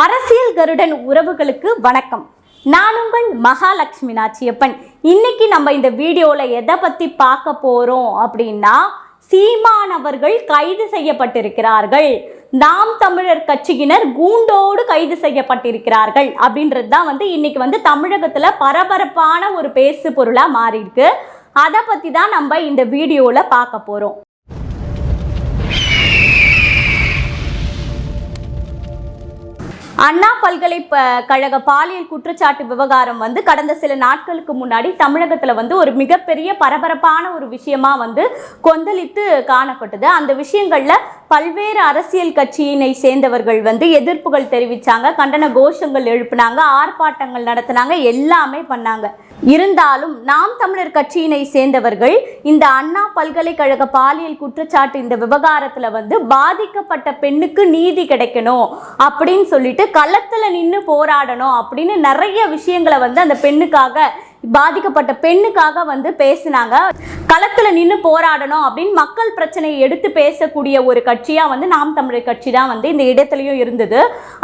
அரசியல் கருடன் உறவுகளுக்கு வணக்கம். நான் உங்கள் மகாலட்சுமி நாச்சியப்பன். இன்னைக்கு நம்ம இந்த வீடியோவில் எதை பற்றி பார்க்க போகிறோம் அப்படின்னா சீமான் அவர்கள் கைது செய்யப்பட்டிருக்கிறார்கள். நாம் தமிழர் கட்சியினர் கூண்டோடு கைது செய்யப்பட்டிருக்கிறார்கள் அப்படின்றது தான் வந்து இன்னைக்கு வந்து தமிழகத்தில் பரபரப்பான ஒரு பேசு பொருளாக மாறியிருக்கு. அதை பற்றி தான் நம்ம இந்த வீடியோவில் பார்க்க போகிறோம் அண்ணா பல்கலைக்கழக பாலியல் குற்றச்சாட்டு விவகாரம் வந்து கடந்த சில நாட்களுக்கு முன்னாடி தமிழகத்தில் வந்து ஒரு மிகப்பெரிய பரபரப்பான ஒரு விஷயமா வந்து கொந்தளித்து காணப்பட்டது. அந்த விஷயங்களில் பல்வேறு அரசியல் கட்சியினை சேர்ந்தவர்கள் வந்து எதிர்ப்புகள் தெரிவித்தாங்க கண்டன கோஷங்கள் எழுப்பினாங்க ஆர்ப்பாட்டங்கள் நடத்தினாங்க எல்லாமே பண்ணாங்க. இருந்தாலும் நாம் தமிழர் கட்சியினை சேர்ந்தவர்கள் இந்த அண்ணா பல்கலைக்கழக பாலியல் குற்றச்சாட்டு இந்த விவகாரத்தில் வந்து பாதிக்கப்பட்ட பெண்ணுக்கு நீதி கிடைக்கணும் அப்படின்னு சொல்லிட்டு களத்துல நின்று போராடணும் அப்படின்னு நிறைய விஷயங்களை வந்து அந்த பெண்ணுக்காக பாதிக்கப்பட்ட பெண்ணுக்காக வந்து பேசினாங்க. களத்தில் நின்று போராடணும் அப்படின்னு மக்கள் பிரச்சனையை எடுத்து பேசக்கூடிய ஒரு கட்சியாக வந்து நாம் தமிழர் கட்சி தான் வந்து இந்த இடத்துலையும் இருந்தது.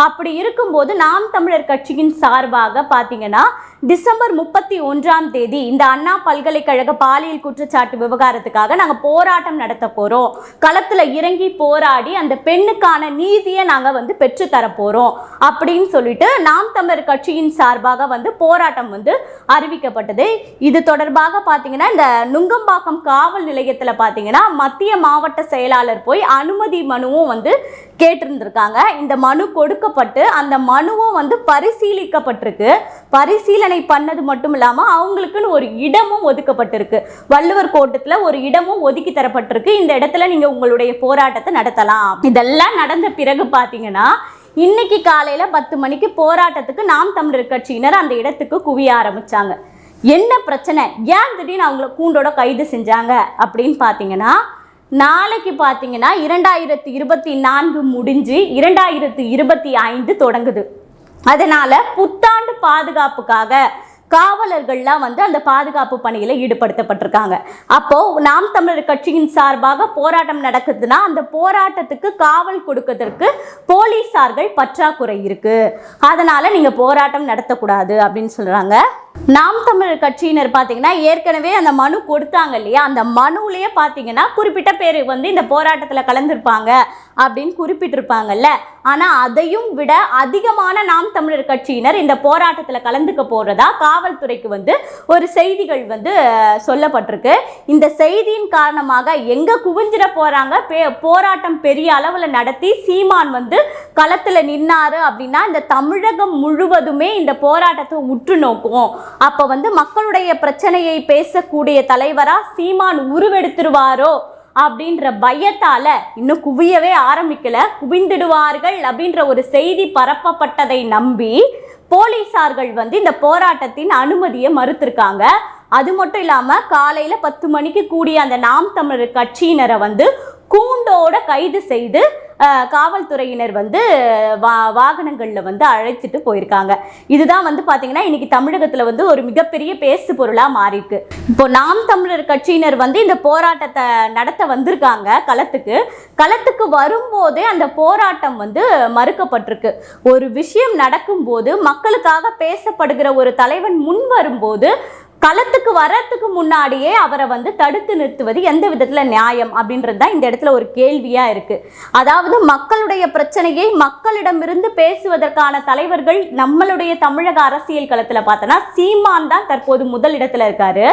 அப்படி இருக்கும்போது நாம் தமிழர் கட்சியின் சார்பாக பார்த்தீங்கன்னா டிசம்பர் முப்பத்தி ஒன்றாம் தேதி இந்த அண்ணா பல்கலைக்கழக பாலியல் குற்றச்சாட்டு விவகாரத்துக்காக நாங்கள் போராட்டம் நடத்த போகிறோம் களத்தில் இறங்கி போராடி அந்த பெண்ணுக்கான நீதியை நாங்கள் வந்து பெற்றுத்தர போகிறோம் அப்படின்னு சொல்லிட்டு நாம் தமிழர் கட்சியின் சார்பாக வந்து போராட்டம் வந்து அறிவிக்கப்பட்டது இது தொடர்பாக பார்த்தீங்கன்னா இந்த நுங்கம்பாக்கம் காவல் நிலையத்தில் பார்த்தீங்கன்னா மத்திய மாவட்ட செயலாளர் போய் அனுமதி மனுவும் வந்து கேட்டிருந்திருக்காங்க. இந்த மனு கொடுக்கப்பட்டு அந்த மனுவும் வந்து பரிசீலிக்கப்பட்டிருக்கு. பரிசீலனை பண்ணது மட்டும் இல்லாமல் அவங்களுக்குன்னு ஒரு இடமும் ஒதுக்கப்பட்டிருக்கு. வள்ளுவர் கோட்டத்தில் ஒரு இடமும் ஒதுக்கி தரப்பட்டிருக்கு. இந்த இடத்துல நீங்கள் உங்களுடைய போராட்டத்தை நடத்தலாம். இதெல்லாம் நடந்த பிறகு பார்த்தீங்கன்னா இன்னைக்கு காலையில் பத்து மணிக்கு போராட்டத்துக்கு நாம் தமிழர் கட்சியினர் அந்த இடத்துக்கு குவிய ஆரம்பித்தாங்க என்ன பிரச்சனை? ஏன் திடீர்னு அவங்கள கூண்டோட கைது செஞ்சாங்க? அப்படின்னு பார்த்தீங்கன்னா நாளைக்கு பார்த்தீங்கன்னா இரண்டாயிரத்தி இருபத்தி நான்கு முடிஞ்சு இரண்டாயிரத்தி இருபத்தி ஐந்து தொடங்குது. அதனால புத்தாண்டு பாதுகாப்புக்காக காவலர்கள்லாம் வந்து அந்த பாதுகாப்பு பணியில் ஈடுபடுத்தப்பட்டிருக்காங்க. அப்போது நாம் தமிழர் கட்சியின் சார்பாக போராட்டம் நடக்குதுன்னா அந்த போராட்டத்துக்கு காவல் கொடுக்கறதற்கு போலீஸார்கள் பற்றாக்குறை இருக்கு. அதனால் நீங்கள் போராட்டம் நடத்தக்கூடாது அப்படின்னு சொல்கிறாங்க நாம் தமிழர் கட்சியினர் பார்த்தீங்கன்னா ஏற்கனவே அந்த மனு கொடுத்தாங்க இல்லையா? அந்த மனுவிலேயே பார்த்தீங்கன்னா குறிப்பிட்ட பேர் வந்து இந்த போராட்டத்தில் கலந்துருப்பாங்க. அப்படின்னு குறிப்பிட்டிருப்பாங்கல்ல. ஆனால் அதையும் விட அதிகமான நாம் தமிழர் கட்சியினர் இந்த போராட்டத்தில் கலந்துக்க போகிறதா காவல்துறைக்கு வந்து ஒரு செய்திகள் வந்து சொல்லப்பட்டிருக்கு. இந்த செய்தியின் காரணமாக எங்கே குவிஞ்சிட போகிறாங்க பே போராட்டம் பெரிய அளவில் நடத்தி சீமான் வந்து களத்தில் நின்னாரு அப்படின்னா இந்த தமிழகம் முழுவதுமே இந்த போராட்டத்தை உற்று நோக்கும் அப்போ வந்து மக்களுடைய பிரச்சனையை பேசக்கூடிய தலைவராக சீமான் உருவெடுத்துருவாரோ? அப்படின்ற பயத்தால் இன்னும் குவியவே ஆரம்பிக்கல. குவிந்துடுவார்கள் அப்படின்ற ஒரு செய்தி பரப்பப்பட்டதை நம்பி போலீசார்கள் வந்து இந்த போராட்டத்தின் அனுமதியை மறுத்திருக்காங்க. அது மட்டும் இல்லாமல் காலையில் பத்து மணிக்கு கூடிய அந்த நாம் தமிழர் கட்சியினரை வந்து கூண்டோட கைது செய்து காவல்துறையினர் வந்து வா வாகனங்களில் வந்து அழைச்சிட்டு போயிருக்காங்க. இதுதான் வந்து பார்த்தீங்கன்னா இன்னைக்கு தமிழகத்தில் வந்து ஒரு மிகப்பெரிய பேசு பொருளாக மாறியிருக்கு. இப்போ நாம் தமிழர் கட்சியினர் வந்து இந்த போராட்டத்தை நடத்த வந்திருக்காங்க களத்துக்கு. களத்துக்கு வரும்போதே அந்த போராட்டம் வந்து மறுக்கப்பட்டிருக்கு. ஒரு விஷயம் நடக்கும்போது மக்களுக்காக பேசப்படுகிற ஒரு தலைவன் முன் வரும்போது களத்துக்கு வர்றதுக்கு முன்னாடியே அவரை வந்து தடுத்து நிறுத்துவது எந்த விதத்தில் நியாயம் அப்படின்றது தான் இந்த இடத்துல ஒரு கேள்வியாக இருக்குது அதாவது மக்களுடைய பிரச்சனையை மக்களிடமிருந்து பேசுவதற்கான தலைவர்கள் நம்மளுடைய தமிழக அரசியல் களத்தில் பார்த்தோன்னா சீமான் தான் தற்போது முதல் இடத்துல இருக்காரு.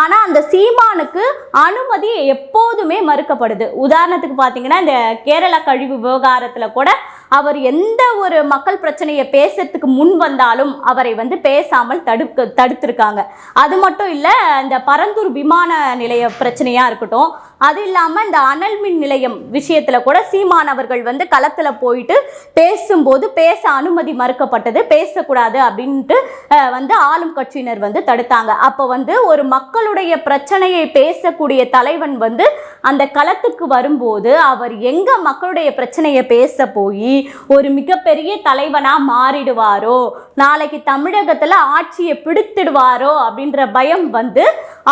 ஆனால் அந்த சீமானுக்கு அனுமதி எப்போதுமே மறுக்கப்படுது. உதாரணத்துக்கு பார்த்தீங்கன்னா இந்த கேரளா கழிவு விவகாரத்தில் கூட அவர் எந்த ஒரு மக்கள் பிரச்சனையை பேசுறதுக்கு முன் வந்தாலும் அவரை வந்து பேசாமல் தடுக்க தடுத்திருக்காங்க. அது மட்டும் இல்லை இந்த பரந்தூர் விமான நிலைய பிரச்சனையாக இருக்கட்டும் அது இல்லாமல் இந்த அனல் மின் நிலையம் விஷயத்தில் கூட சீமான் அவர்கள் வந்து களத்தில் போயிட்டு பேசும்போது பேச அனுமதி மறுக்கப்பட்டது பேசக்கூடாது அப்படின்ட்டு வந்து ஆளும் கட்சியினர் வந்து தடுத்தாங்க. அப்போ வந்து ஒரு மக்களுடைய பிரச்சனையை பேசக்கூடிய தலைவன் வந்து அந்த களத்துக்கு வரும்போது அவர் எங்கே மக்களுடைய பிரச்சனையை பேச போய் ஒரு மிகப்பெரிய தலைவனாக மாறிடுவாரோ? நாளைக்கு தமிழகத்தில் ஆட்சியை பிடித்திடுவாரோ? அப்படின்ற பயம் வந்து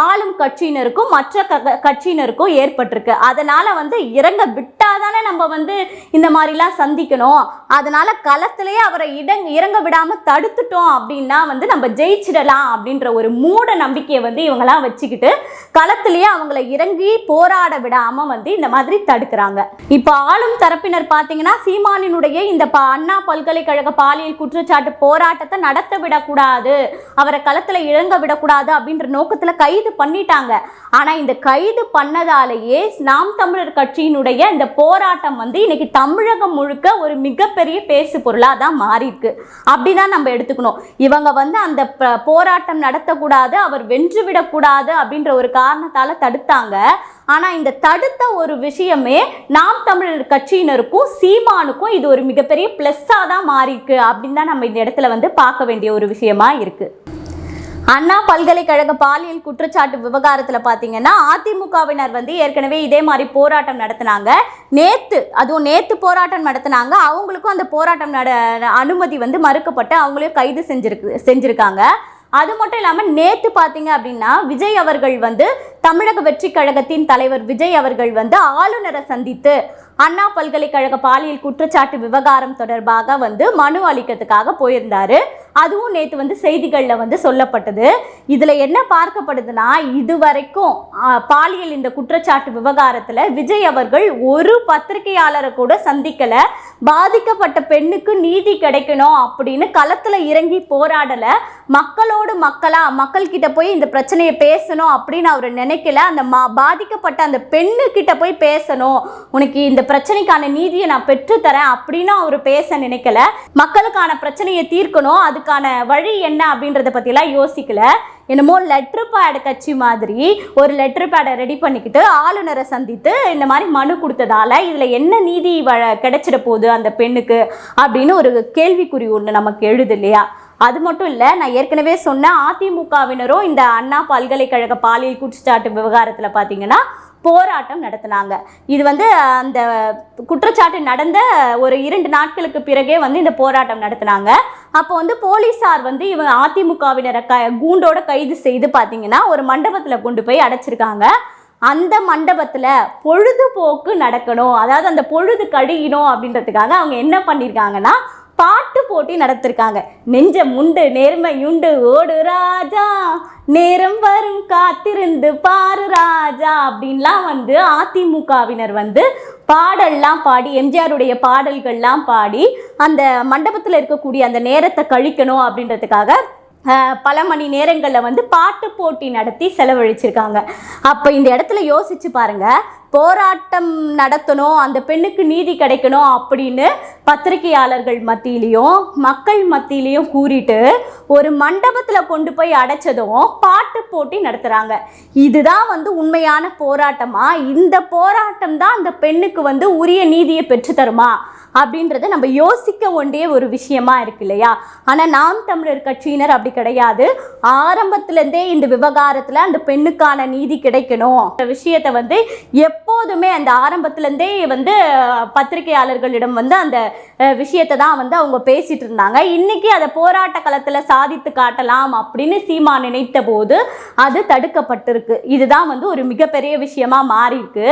ஆளும் கட்சியினருக்கும் மற்ற கட்சியினருக்கும் ஏற்பட்டிருக்கு. அதனால் வந்து இறங்க விட்டாதானே நம்ம வந்து இந்த மாதிரிலாம் சந்திக்கணும். அதனால் களத்திலேயே அவரை இடங் இறங்க விடாமல் தடுத்துட்டோம் அப்படின்னா வந்து நம்ம ஜெயிச்சிடலாம் அப்படின்ற ஒரு மூட நம்பிக்கையை வந்து இவங்கெல்லாம் வச்சுக்கிட்டு களத்திலேயே அவங்கள இறங்கி போராட விடாமல் வந்து இந்த மாதிரி தடுக்கிறாங்க. இப்போ ஆளும் தரப்பினர் பார்த்தீங்கன்னா சீமானினுடைய இந்த பா அண்ணா பல்கலைக்கழக பாலியல் குற்றச்சாட்டு போராட்டத்தை நடத்த விடக்கூடாது அவரை களத்தில் இழங்க விடக்கூடாது அப்படின்ற நோக்கத்தில் கைது பண்ணிட்டாங்க. ஆனால் இந்த கைது பண்ணதாலேயே நாம் தமிழர் கட்சியினுடைய இந்த போராட்டம் வந்து இன்னைக்கு தமிழகம் முழுக்க ஒரு மிகப்பெரிய பேசு பொருளாக தான் மாறியிருக்கு. அப்படி அப்படிதான் நம்ம எடுத்துக்கணும். இவங்க வந்து அந்த ப- போராட்டம் நடத்தக்கூடாது அவர் வென்று விடக்கூடாது அப்படின்ற ஒரு காரணத்தால் தடுத்தாங்க. ஆனால் இந்த தடுத்த ஒரு விஷயமே நாம் தமிழர் கட்சியினருக்கும் சீமானுக்கும் இது ஒரு மிகப்பெரிய ப்ளஸ்ஸாக தான் மாறியிருக்கு அப்படின்னு தான் நம்ம இந்த இடத்துல வந்து பார்க்க வேண்டிய ஒரு விஷயமா இருக்குது அண்ணா பல்கலைக்கழக பாலியல் குற்றச்சாட்டு விவகாரத்தில் பார்த்தீங்கன்னா அதிமுகவினர் வந்து ஏற்கனவே இதே மாதிரி போராட்டம் நடத்தினாங்க. நேற்று அதுவும் நேற்று போராட்டம் நடத்தினாங்க. அவங்களுக்கும் அந்த போராட்டம் நட அனுமதி வந்து மறுக்கப்பட்டு அவங்களையும் கைது செஞ்சிருக்கு செஞ்சுருக்காங்க. அது மட்டும் இல்லாமல் நேற்று பார்த்தீங்க அப்படின்னா விஜய் அவர்கள் வந்து தமிழக வெற்றி கழகத்தின் தலைவர் விஜய் அவர்கள் வந்து ஆளுநரை சந்தித்து அண்ணா பல்கலைக்கழக பாலியல் குற்றச்சாட்டு விவகாரம் தொடர்பாக வந்து மனு அளிக்கிறதுக்காக போயிருந்தார். அதுவும் நேற்று வந்து செய்திகளில் வந்து சொல்லப்பட்டது. இதில் என்ன பார்க்கப்படுதுன்னா இதுவரைக்கும் பாலியல் இந்த குற்றச்சாட்டு விவகாரத்தில் விஜய் அவர்கள் ஒரு பத்திரிகையாளரை கூட சந்திக்கலை. பாதிக்கப்பட்ட பெண்ணுக்கு நீதி கிடைக்கணும் அப்படின்னு களத்தில் இறங்கி போராடலை. மக்களோடு மக்களாக மக்கள்கிட்ட போய் இந்த பிரச்சனையை பேசணும் அப்படின்னு அவர் நினைக்கல. அந்த மா பாதிக்கப்பட்ட அந்த பெண்ணுக்கிட்ட போய் பேசணும். உனக்கு இந்த பிரச்சனைக்கான நீதியை நான் பெற்றுத்தரேன் அப்படின்னு அவர் பேச நினைக்கல. மக்களுக்கான பிரச்சனையை தீர்க்கணும் அதுக்கான வழி என்ன அப்படின்றத பற்றிலாம் யோசிக்கல. என்னமோ லெட்ரு பேட் கட்சி மாதிரி ஒரு லெட்ரு பேடை ரெடி பண்ணிக்கிட்டு ஆளுநரை சந்தித்து இந்த மாதிரி மனு கொடுத்ததால இதில் என்ன நீதி வ கிடைச்சிட போகுது அந்த பெண்ணுக்கு அப்படின்னு ஒரு கேள்விக்குறி ஒன்று நமக்கு எழுது இல்லையா? அது மட்டும் இல்லை நான் ஏற்கனவே சொன்ன அதிமுகவினரும் இந்த அண்ணா பல்கலைக்கழக பாலியல் குற்றச்சாட்டு விவகாரத்தில் பார்த்தீங்கன்னா போராட்டம் நடத்தினாங்க. இது வந்து அந்த குற்றச்சாட்டு நடந்த ஒரு இரண்டு நாட்களுக்கு பிறகே வந்து இந்த போராட்டம் நடத்தினாங்க. அப்போ வந்து போலீஸார் வந்து இவங்க அதிமுகவினரை க கூண்டோட கைது செய்து பார்த்தீங்கன்னா ஒரு மண்டபத்தில் கொண்டு போய் அடைச்சிருக்காங்க. அந்த மண்டபத்தில் பொழுதுபோக்கு நடக்கணும். அதாவது அந்த பொழுது கழியணும் அப்படின்றதுக்காக அவங்க என்ன பண்ணியிருக்காங்கன்னா பாட்டு போட்டி நடத்திருக்காங்க. நெஞ்ச முண்டு நேர்மையுண்டு ஓடு ராஜா. நேரம் வரும் காத்திருந்து பாரு ராஜா. அப்படின்லாம் வந்து அதிமுகவினர் வந்து பாடல்லாம் பாடி எம்ஜிஆருடைய பாடல்கள்லாம் பாடி அந்த மண்டபத்தில் இருக்கக்கூடிய அந்த நேரத்தை கழிக்கணும் அப்படின்றதுக்காக பல மணி நேரங்களில் வந்து பாட்டு போட்டி நடத்தி செலவழிச்சிருக்காங்க. அப்போ இந்த இடத்துல யோசிச்சு பாருங்கள் போராட்டம் நடத்தணும் அந்த பெண்ணுக்கு நீதி கிடைக்கணும் அப்படின்னு பத்திரிகையாளர்கள் மத்தியிலையும் மக்கள் மத்தியிலையும் கூறிட்டு ஒரு மண்டபத்தில் கொண்டு போய் அடைச்சதும் பாட்டு போட்டி நடத்துகிறாங்க இதுதான் வந்து உண்மையான போராட்டமா? இந்த போராட்டம் தான் அந்த பெண்ணுக்கு வந்து உரிய நீதியை பெற்றுத்தருமா அப்படின்றத நம்ம யோசிக்க வேண்டிய ஒரு விஷயமா இருக்கு இல்லையா? ஆனால் நாம் தமிழர் கட்சியினர் அப்படி கிடையாது. ஆரம்பத்துலேருந்தே இந்த விவகாரத்தில் அந்த பெண்ணுக்கான நீதி கிடைக்கணும். அந்த விஷயத்தை வந்து எப் எப்போதுமே அந்த ஆரம்பத்துலேருந்தே வந்து பத்திரிகையாளர்களிடம் வந்து அந்த விஷயத்தை தான் வந்து அவங்க பேசிகிட்டு இருந்தாங்க. இன்னைக்கு அதை போராட்ட களத்தில் சாதித்து காட்டலாம் அப்படின்னு சீமா நினைத்த போது அது தடுக்கப்பட்டிருக்கு. இதுதான் வந்து ஒரு மிகப்பெரிய விஷயமா மாறியிருக்கு.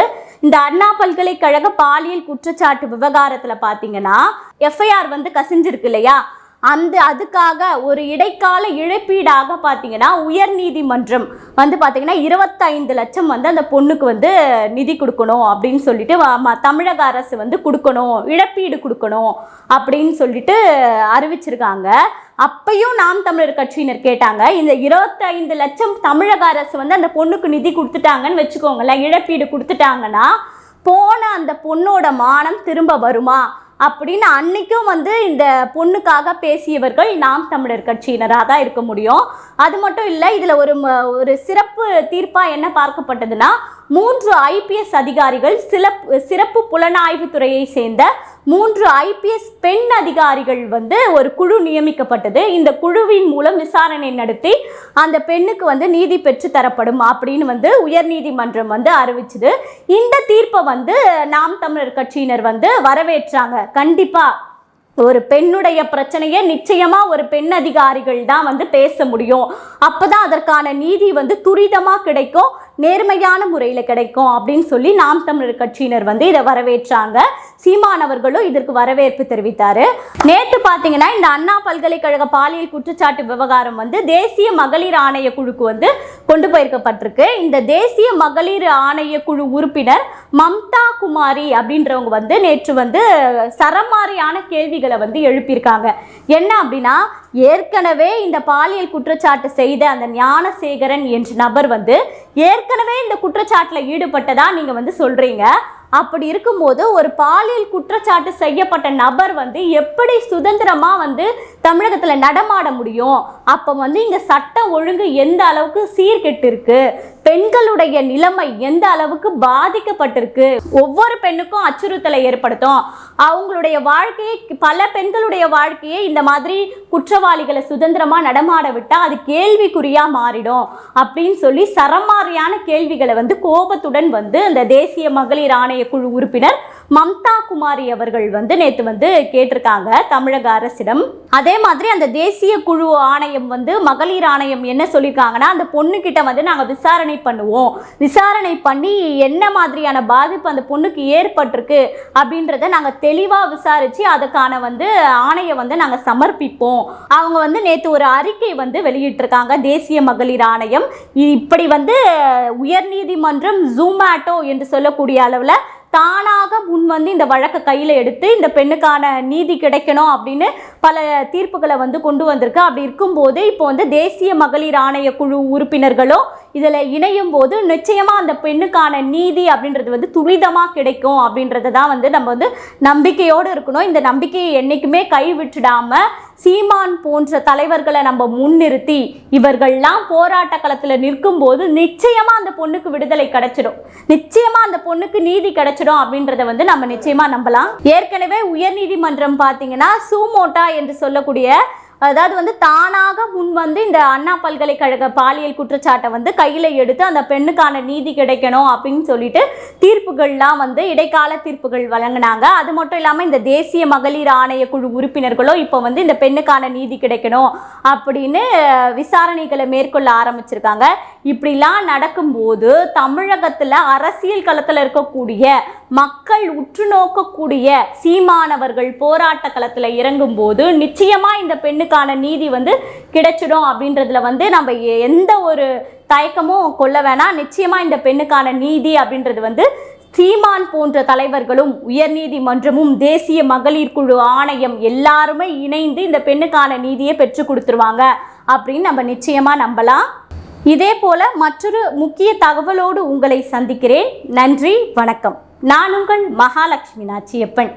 இந்த அண்ணா பல்கலைக்கழக பாலியல் குற்றச்சாட்டு விவகாரத்தில் பார்த்தீங்கன்னா எஃப்ஐஆர் வந்து கசிஞ்சிருக்கு இல்லையா? அந்த அதுக்காக ஒரு இடைக்கால இழப்பீடாக பார்த்தீங்கன்னா உயர் நீதிமன்றம் வந்து பார்த்தீங்கன்னா இருபத்தைந்து லட்சம் வந்து அந்த பொண்ணுக்கு வந்து நிதி கொடுக்கணும் அப்படின்னு சொல்லிட்டு தமிழக அரசு வந்து கொடுக்கணும் இழப்பீடு கொடுக்கணும் அப்படின்னு சொல்லிட்டு அறிவிச்சிருக்காங்க. அப்பையும் நாம் தமிழர் கட்சியினர் கேட்டாங்க இந்த இருபத்தைந்து லட்சம் தமிழக அரசு வந்து அந்த பொண்ணுக்கு நிதி கொடுத்துட்டாங்கன்னு வச்சுக்கோங்களேன் இழப்பீடு கொடுத்துட்டாங்கன்னா போன அந்த பொண்ணோட மானம் திரும்ப வருமா? அப்படின்னு அன்னைக்கும் வந்து இந்த பொண்ணுக்காக பேசியவர்கள் நாம் தமிழர் கட்சியினராக தான் இருக்க முடியும். அது மட்டும் இல்லை இதில் ஒரு ம- ஒரு சிறப்பு தீர்ப்பாக என்ன பார்க்கப்பட்டதுன்னா மூன்று ஐபிஎஸ் அதிகாரிகள் சில சிறப்பு புலனாய்வு துறையை சேர்ந்த மூன்று ஐபிஎஸ் பெண் அதிகாரிகள் வந்து ஒரு குழு நியமிக்கப்பட்டது. இந்த குழுவின் மூலம் விசாரணை நடத்தி அந்த பெண்ணுக்கு வந்து நீதி பெற்று தரப்படும் அப்படின்னு வந்து உயர்நீதிமன்றம் வந்து அறிவிச்சுது. இந்த தீர்ப்பை வந்து நாம் தமிழர் கட்சியினர் வந்து வரவேற்றாங்க. கண்டிப்பாக ஒரு பெண்ணுடைய பிரச்சனையை நிச்சயமாக ஒரு பெண் அதிகாரிகள் தான் வந்து பேச முடியும். அப்பதான் அதற்கான நீதி வந்து துரிதமாக கிடைக்கும் நேர்மையான முறையில் கிடைக்கும் அப்படின்னு சொல்லி நாம் தமிழர் கட்சியினர் வந்து இதை வரவேற்றாங்க. சீமான் அவர்களும் இதற்கு வரவேற்பு தெரிவித்தாரு. நேற்று பார்த்தீங்கன்னா இந்த அண்ணா பல்கலைக்கழக பாலியல் குற்றச்சாட்டு விவகாரம் வந்து தேசிய மகளிர் ஆணைய குழுக்கு வந்து கொண்டு போயிருக்கப்பட்டிருக்கு. இந்த தேசிய மகளிர் ஆணைய குழு உறுப்பினர் மம்தா குமாரி அப்படின்றவங்க வந்து நேற்று வந்து சரமாரியான கேள்விகளை வந்து எழுப்பியிருக்காங்க. என்ன அப்படின்னா ஏற்கனவே இந்த பாலியல் குற்றச்சாட்டு செய்த அந்த ஞானசேகரன் என்ற நபர் வந்து ஏற்கனவே இந்த குற்றச்சாட்டில் ஈடுபட்டதா நீங்கள் வந்து சொல்கிறீங்க அப்படி இருக்கும்போது ஒரு பாலியல் குற்றச்சாட்டு செய்யப்பட்ட நபர் வந்து எப்படி சுதந்திரமாக வந்து தமிழகத்தில் நடமாட முடியும்? அப்போ வந்து இங்கே சட்டம் ஒழுங்கு எந்த அளவுக்கு சீர்கெட்டு இருக்குது பெண்களுடைய நிலைமை எந்த அளவுக்கு பாதிக்கப்பட்டிருக்கு? ஒவ்வொரு பெண்ணுக்கும் அச்சுறுத்தலை ஏற்படுத்தும். அவங்களுடைய வாழ்க்கையை பல பெண்களுடைய வாழ்க்கையை இந்த மாதிரி குற்றவாளிகளை சுதந்திரமா நடமாட விட்டா அது கேள்விக்குறியா மாறிடும் அப்படின்னு சொல்லி சரமாரியான கேள்விகளை வந்து கோபத்துடன் வந்து அந்த தேசிய மகளிர் ஆணைய குழு உறுப்பினர் மம்தா குமாரி அவர்கள் வந்து நேற்று வந்து கேட்டிருக்காங்க தமிழக அரசிடம். அதே மாதிரி அந்த தேசிய குழு ஆணையம் வந்து மகளிர் ஆணையம் என்ன சொல்லியிருக்காங்கன்னா அந்த பொண்ணுக்கிட்ட வந்து நாங்கள் விசாரணை பண்ணுவோம். விசாரணை பண்ணி என்ன மாதிரியான பாதிப்பு அந்த பொண்ணுக்கு ஏற்பட்டிருக்கு அப்படின்றத நாங்கள் தெளிவாக விசாரித்து அதுக்கான வந்து ஆணையம் வந்து நாங்கள் சமர்ப்பிப்போம். அவங்க வந்து நேற்று ஒரு அறிக்கை வந்து வெளியிட்டிருக்காங்க தேசிய மகளிர் ஆணையம். இப்படி வந்து உயர்நீதிமன்றம் ஜூமேட்டோ என்று சொல்லக்கூடிய அளவில் தானாக முன் வந்து இந்த வழக்கை கையில் எடுத்து இந்த பெண்ணுக்கான நீதி கிடைக்கணும் அப்படின்னு பல தீர்ப்புகளை வந்து கொண்டு வந்திருக்கு. அப்படி இருக்கும்போது இப்போ வந்து தேசிய மகளிர் ஆணைய குழு உறுப்பினர்களும் இதில் இணையும் போது நிச்சயமாக அந்த பெண்ணுக்கான நீதி அப்படின்றது வந்து துரிதமாக கிடைக்கும் அப்படின்றத தான் வந்து நம்ம வந்து நம்பிக்கையோடு இருக்கணும். இந்த நம்பிக்கையை என்றைக்குமே கைவிட்டுடாமல் சீமான் போன்ற தலைவர்களை நம்ம முன்னிறுத்தி இவர்கள்லாம் போராட்ட களத்தில் நிற்கும்போது நிச்சயமாக அந்த பொண்ணுக்கு விடுதலை கிடைச்சிடும். நிச்சயமாக அந்த பொண்ணுக்கு நீதி கிடைச்சிடும் அப்படின்றத வந்து நம்ம நிச்சயமாக நம்பலாம். ஏற்கனவே உயர்நீதிமன்றம் பார்த்தீங்கன்னா சூமோட்டா என்று சொல்லக்கூடிய அதாவது வந்து தானாக முன் வந்து இந்த அண்ணா பல்கலைக்கழக பாலியல் குற்றச்சாட்டை வந்து கையில் எடுத்து அந்த பெண்ணுக்கான நீதி கிடைக்கணும் அப்படின்னு சொல்லிட்டு தீர்ப்புகள்லாம் வந்து இடைக்கால தீர்ப்புகள் வழங்கினாங்க. அது மட்டும் இல்லாமல் இந்த தேசிய மகளிர் ஆணைய குழு உறுப்பினர்களும் இப்போ வந்து இந்த பெண்ணுக்கான நீதி கிடைக்கணும் அப்படின்னு விசாரணைகளை மேற்கொள்ள ஆரம்பிச்சிருக்காங்க. இப்படிலாம் நடக்கும்போது தமிழகத்தில் அரசியல் களத்தில் இருக்கக்கூடிய மக்கள் உற்று நோக்கக்கூடிய சீமானவர்கள் போராட்ட களத்தில் இறங்கும்போது நிச்சயமாக இந்த பெண்ணுக்கு பெண்ணுக்கான நீதி வந்து கிடைச்சிடும் அப்படின்றதுல வந்து நம்ம எந்த ஒரு தயக்கமும் கொள்ள வேணாம். நிச்சயமாக இந்த பெண்ணுக்கான நீதி அப்படின்றது வந்து சீமான் போன்ற தலைவர்களும் உயர்நீதிமன்றமும் தேசிய மகளிர் குழு ஆணையம் எல்லாருமே இணைந்து இந்த பெண்ணுக்கான நீதியை பெற்று கொடுத்துருவாங்க அப்படின்னு நம்ம நிச்சயமாக நம்பலாம். இதே போல மற்றொரு முக்கிய தகவலோடு உங்களை சந்திக்கிறேன். நன்றி வணக்கம். நான் உங்கள் மகாலட்சுமி நாச்சியப்பன்.